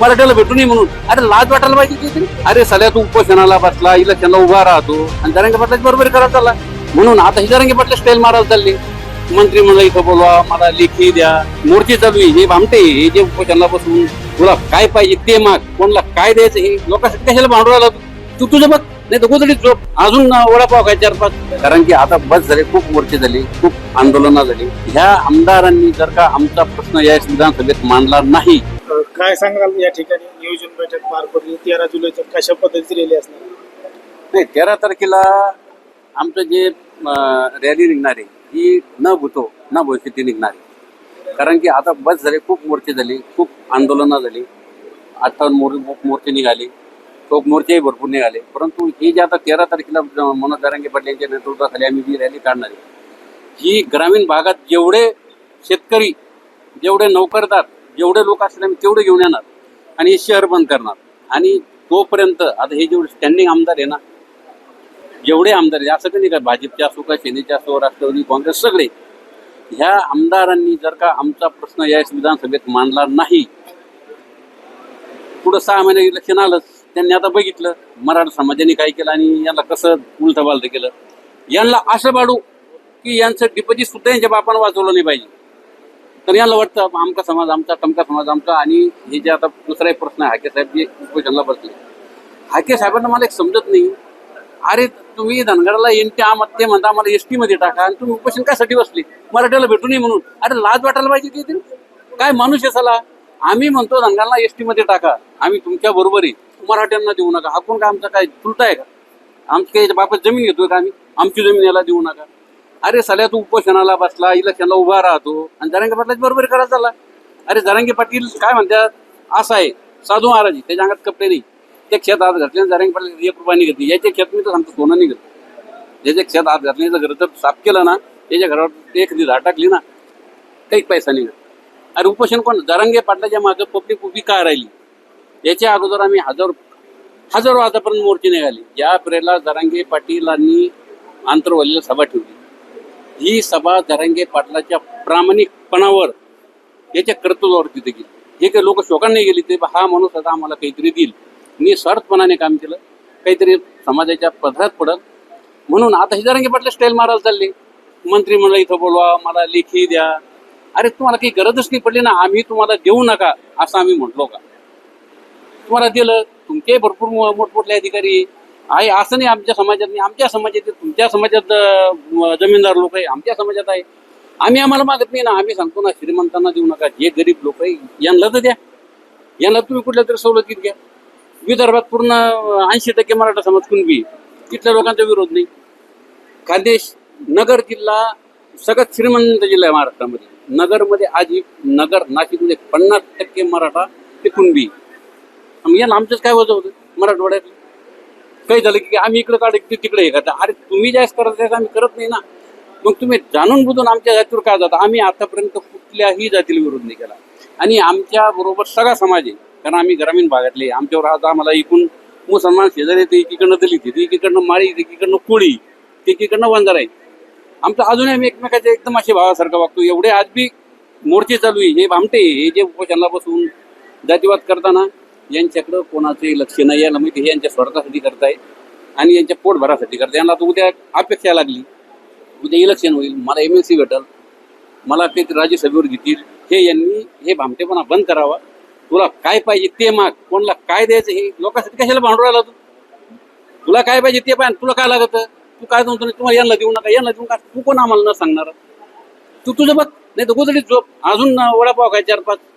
मराठ्याला भेटू नये म्हणून. अरे लाज वाटायला पाहिजे की अरे सध्या तू उपोषणाला बसला इलेक्शनला उभा राहतो आणि जरांगे पाटलाची बरोबर करायला चालला. म्हणून आता ही जरांगे पाटला स्टाईल मारायला चालली. मंत्री म्हणलं इथं बोलवा मला लेखी द्या. मोर्चे चालू आहे हे भामटे हे जे उपोषणाला बसून. तुला काय पाहिजे ते माग. कोणाला काय द्यायचं हे? लोकांसाठी कशाला भांडू राहिला तू? तुझं बघ नाही तर गोदडीत झोप. अजून वडापाव काय चार पाच. कारण की आता बस झाले खूप मोर्चे झाले खूप आंदोलनं झाली. ह्या आमदारांनी जर का आमचा प्रश्न या विधानसभेत मांडला नाही काय सांगाल या ठिकाणी? नियोजन बैठक पार पडली. तेरा जुलैच्या कशा पद्धतीची रॅली असणार? नाही तेरा तारखेला आमचं जे रॅली निघणार आहे ही न भूतो न भविष्यती निघणार. आहे कारण की आता बस झाले खूप मोर्चे झाले खूप आंदोलनं झाली. अठ्ठावन्न मोर मोर्चे निघाले. चौक मोर्चेही भरपूर निघाले. परंतु ही जी आता तेरा तारखेला मनोज दारांगे पाटील यांच्या नेतृत्वाखाली आम्ही जी रॅली काढणार आहे ही ग्रामीण भागात जेवढे शेतकरी जेवढे नोकरदार एवढे लोक असल्यामुळे आम्ही तेवढे घेऊन येणार आणि हे शहर बंद करणार. आणि तोपर्यंत आता हे जेवढे स्टँडिंग आमदार आहे ना जेवढे आमदार आहे असं काही का भाजपचे असो का सेनेचे असो राष्ट्रवादी काँग्रेस सगळे ह्या आमदारांनी जर का आमचा प्रश्न या विधानसभेत मांडला नाही पुढं सहा महिने इलेक्शन आलंच त्यांनी आता बघितलं मराठा समाजाने काय केलं आणि यांना कसं उलथं बालतं केलं. यांना असं बाडू की यांचं डिपॉझिट सुद्धा यांच्या बापानं वाचवलं नाही पाहिजे. तर याला वाटतं आमचा समाज आमचा टमका समाज आमचा आणि हे जे आता दुसरा एक प्रश्न आहे हाके साहेब जे उपोषणला बसले हाके साहेबांना मला एक समजत नाही. अरे तुम्ही धनगडाला एन टी आम ते म्हणता मला एसमध्ये टाका आणि तुम्ही उपोषण कायसाठी बसले? मराठ्याला भेटू नये म्हणून. अरे लाज वाटायला पाहिजे की काय माणूस आहे आम्ही म्हणतो धनगडाला एसमध्ये टाका. आम्ही तुमच्या बरोबर आहे. मराठ्यांना देऊ नका. आपण काय आमचा काय चुलता आहे का? आमची काही बापात जमीन घेतोय का आम्ही? आमची जमीन याला देऊ नका. अरे सध्या तू उपोषणाला बसला इलेक्शनला उभा राहतो. आणि जरांगे पाटलाची बरोबर करायला चालला. अरे जरांगे पाटील काय म्हणतात? असं आहे. साधू महाराजी त्याच्या अंगात कपडे नाही. ते खेत आज घातले आणि जरांगे पाटील एक रुपया घेतली. याचे खेत मी तर सांगतो सोनं निघत ज्याचे खेत आज घातले घर जर साफ केलं ना त्याच्या घरावर एक झाड टाकली ना काही पैसा नाही अरे उपोषण कोण? जरांगे पाटलाच्या मागं पब्लिक उभी का राहिली? याच्या अगोदर आम्ही हजारो हजारो आतापर्यंत मोर्चे निघाले. या पिरियडला जरांगे पाटीलांनी आंतरवलीला सभा ठेवली. ही सभा जरांगे पाटलाच्या प्रामाणिकपणावर याच्या कर्तव्यावर तिथे गेली. हे काही लोक शोकांनी गेली ते बा हा माणूस आता आम्हाला काहीतरी देईल. निस्वार्थपणाने काम केलं. काहीतरी समाजाच्या पदरात पडत म्हणून आता हे जरांगे पाटला स्टाईल मारायला चालले. मंत्री म्हणलं इथं बोलवा मला लेखी द्या. अरे तुम्हाला काही गरजच नाही पडली ना आम्ही तुम्हाला देऊ नका असं आम्ही म्हटलो का? तुम्हाला दिलं तुमचे भरपूर मो- मोठमोठे अधिकारी आहे. असं नाही आमच्या समाजात नाही. आमच्या समाजात तुमच्या समाजात जमीनदार लोक आहे आमच्या समाजात आहे. आम्ही आम्हाला मागत नाही ना. आम्ही सांगतो ना श्रीमंतांना देऊ नका जे गरीब लोक आहे यांना तर द्या. यांना तुम्ही कुठल्या तरी सवलतीत घ्या. विदर्भात पूर्ण ऐंशी टक्के मराठा समाज कुणबी तिथल्या लोकांचा विरोध नाही. खानदेश नगर जिल्हा सगळ्यात श्रीमंत जिल्हा आहे महाराष्ट्रामध्ये. नगरमध्ये आज नगर नाशिकमध्ये पन्नास टक्के मराठा ते कुणबी आहे. याला आमचंच काय वजन होतं? मराठवाड्यात काही झालं की आम्ही इकडे काढ ते तिकडे हे करता अरे तुम्ही जास्त करत आहे आम्ही करत नाही ना. मग तुम्ही जाणून बुजून आमच्या जातीवर का जाता? आम्ही आतापर्यंत कुठल्याही जातीला विरोध नाही केला. आणि आमच्या बरोबर सगळा समाज आहे. कारण आम्ही ग्रामीण भागातले आमच्यावर आज आम्हाला इकून मुसलमान शेजारी येते एकीकडनं दलित येते एकीकडनं माळी येते, एकीकडनं कोळी एकीकडनं वंजारा आहे आमचं अजूनही आम्ही एकमेकाच्या एकदम असे भावासारखं वागतो. एवढे आज बी मोर्चे चालू आहे. हे भामटे हे जे उपोषणाला बसून जातीवाद करताना यांच्याकडं कोणाचंही लक्ष नाही यायला माहिती हे यांच्या स्वार्थासाठी करताय आणि यांच्या पोटभरासाठी करताय. यांना आता उद्या अपेक्षा लागली. उद्या इलेक्शन होईल मला एम एल सी भेटल. मला ते राज्यसभेवर घेतील. हे यांनी हे भामटेपणा बंद करावा. तुला काय पाहिजे ते माग. कोणाला काय द्यायचं हे? लोकांसाठी कशाला भांडू राहिला तू? तुला काय पाहिजे ते पाहिजे तुला काय लागतं? तू काय म्हणतो तुम्हाला यांना देऊ नका यांना देऊ नका. तू कोण आम्हाला न सांगणार? तू तुझं बघ. नाही तर गोदडीत झोप. अजून वडापाव काय चार पाच.